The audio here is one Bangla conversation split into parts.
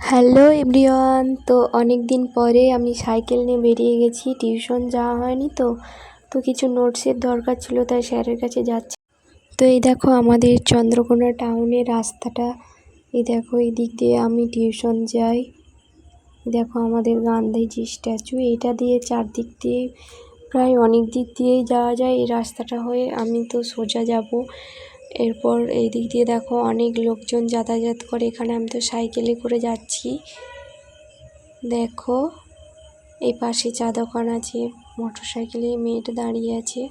হ্যালো এভরিওয়ান, তো অনেক দিন পরে আমি সাইকেল নিয়ে বেরিয়ে গেছি। টিউশন যাওয়া হয়নি তো তো কিছু নোটসের দরকার ছিল, তাই স্যারের কাছে যাচ্ছি। তো এই দেখো আমাদের চন্দ্রকোনা টাউনের রাস্তাটা। এই দেখো এই দিক দিয়ে আমি টিউশন যাই। দেখো আমাদের গান্ধীজি স্ট্যাচু, এইটা দিয়ে চারদিক দিয়ে প্রায় অনেক দিক দিয়েই যাওয়া যায় এই রাস্তাটা হয়ে। আমি তো সোজা যাব। এরপর এই দিক দিয়ে দেখো অনেক লোকজন যাতায়াত করে। এখানে আমি তো সাইকেলে করে যাচ্ছি। দেখো, এই পাশে চা দোকান আছে মোটর সাইকেলে মেয়েটা দাঁড়িয়ে আছে।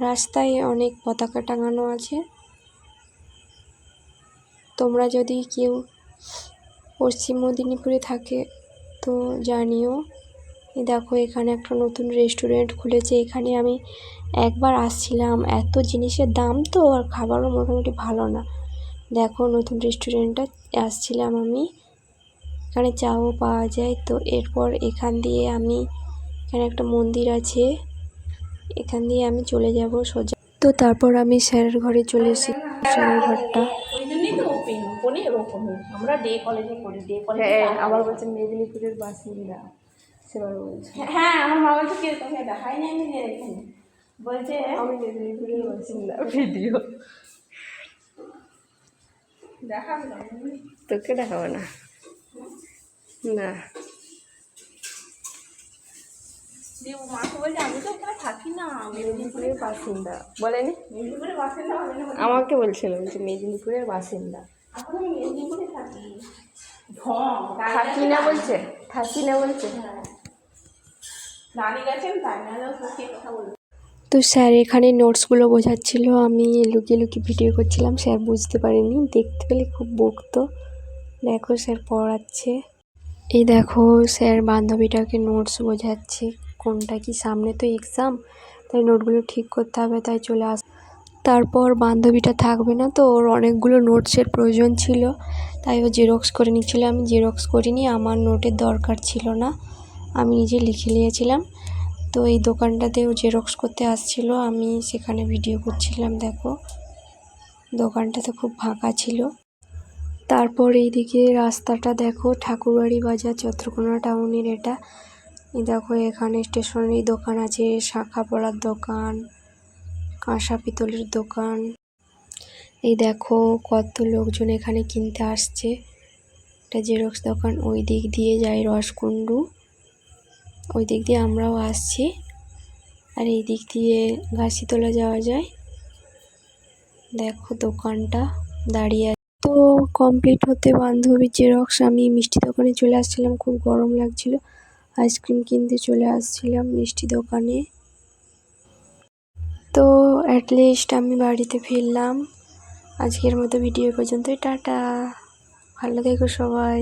রাস্তায় অনেক পতাকা টাঙানো আছে। তোমরা যদি কেউ পশ্চিম মেদিনীপুরে থাকে তো জানিও। এই দেখো এখানে একটা নতুন রেস্টুরেন্ট খুলেছে। এখানে আমি একবার আসছিলাম। এত জিনিসের দাম তো আর খাবারও মোটামুটি ভালো না। দেখো নতুন রেস্টুরেন্টটা আসছিলাম আমি। এখানে চাও পাওয়া যায়। তো এরপর এখান দিয়ে আমি এখানে একটা মন্দির আছে। এখান দিয়ে আমি চলে যাব সোজা। তো তারপর আমি স্যারের ঘরে চলে এসেছি স্যারের ঘরটা। আমরা ডে কলেজে পড়ি। ডে কলেজে হ্যাঁ আবার বলছে মেদিনীপুরের বাসিন্দা। সেবার বলছে। হ্যাঁ আমার মা বলছে কে তোকে দেখাই নাই আমি এখানে বলছে আমি মেদিনীপুরের বাসিন্দা ভিডিও দেখাবি না তোকে দেখাবো না। না। বলছে তো না মেদিনীপুরের বাসিন্দা। বলেনি? না আমাকে বলছিল বলছে মেদিনীপুরের বাসিন্দা। থাকি। থাকি না বলছে? থাকি না বলছে? তো স্যার, এখানে নোটসগুলো বোঝাচ্ছিল। আমি লুকিয়ে লুকিয়ে ভিডিও করছিলাম, স্যার বুঝতে পারিনি দেখতে পেলে খুব বকতো। দেখো, স্যার পড়াচ্ছে। এই দেখো, স্যার বান্ধবীটাকে নোটস বোঝাচ্ছে। কোনটা কি? সামনে তো এক্সাম তাই নোটগুলো ঠিক করতে হবে, তাই চলে আস তারপর বান্ধবীটা থাকবে না তো, ওর অনেকগুলো নোটসের প্রয়োজন ছিল। তাই ও জেরক্স করে নিচ্ছিল। আমি জেরক্স করিনি, আমার নোটের দরকার ছিল না। আমি নিজে লিখে নিয়েছিলাম। তো এই দোকানটাতেও জেরক্স করতে আসছিল, আমি সেখানে ভিডিও করছিলাম, দেখো। দোকানটাতে খুব ফাঁকা ছিল। তারপর এইদিকে রাস্তাটা দেখো, ঠাকুরবাড়ি বাজার চন্দ্রকোনা টাউনের এটা। দেখো, এখানে স্টেশনারি দোকান আছে, শাখা পড়ার দোকান, কাঁসা পিতলের দোকান। এই দেখো, কত লোকজন এখানে কিনতে আসছে। এটা জেরক্স দোকান, ওই দিক দিয়ে যায় রসকুণ্ডু। ওই দিক দিয়ে আমরাও আসছি। আর এই দিক দিয়ে ঘাসিতলা যাওয়া যায়। দেখো দোকানটা দাঁড়িয়ে আছে। তো কমপ্লিট হতে বান্ধবীর জেরক্স আমি মিষ্টি দোকানে চলে আসছিলাম, খুব গরম লাগছিল। আইসক্রিম কিনতে চলে আসছিলাম মিষ্টি দোকানে। তো অ্যাটলিস্ট আমি বাড়িতে ফিরলাম। আজকের মতো ভিডিও পর্যন্তই, টাটা। ভালো থেকো সবাই।